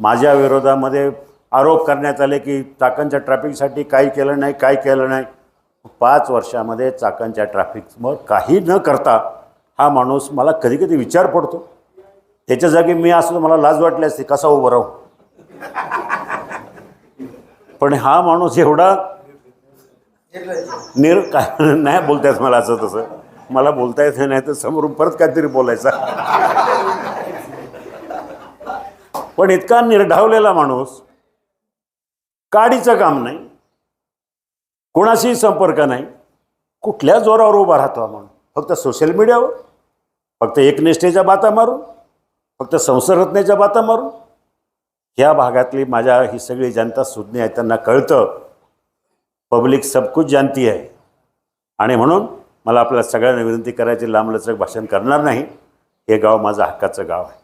माझ्या विरोधामध्ये आरोप करण्यात आले की चाकणच्या ट्रॅफिकसाठी काही केलं नाही काय केलं नाही. पाच वर्षामध्ये चाकणच्या ट्रॅफिकवर काही न करता हा माणूस मला कधी कधी विचार पडतो. त्याच्या जागी मी असं मला लाज वाटली असते कसा उभं राहू? पण हा माणूस एवढा निर काय नाही बोलता मला असं तसं. मला बोलता येत नाही तर समोरून परत काहीतरी बोलायचा. पण इतका निर्ढावलेला माणूस काडीचं काम नाही कोणाशीही संपर्क नाही कुठल्या जोरावर उभा राहतो म्हणून फक्त सोशल मीडियावर फक्त एकनिष्ठेच्या बाता मारून फक्त संसरत्नेच्या बाता मारून. ह्या भागातली माझ्या ही सगळी जनता सुज्ञ आहे त्यांना कळतं. पब्लिक सबकुच जानती आहे. आणि म्हणून मला आपल्या सगळ्यांना विनंती करायची लांबलचक भाषण करणार नाही. हे गाव माझं हक्काचं गाव आहे.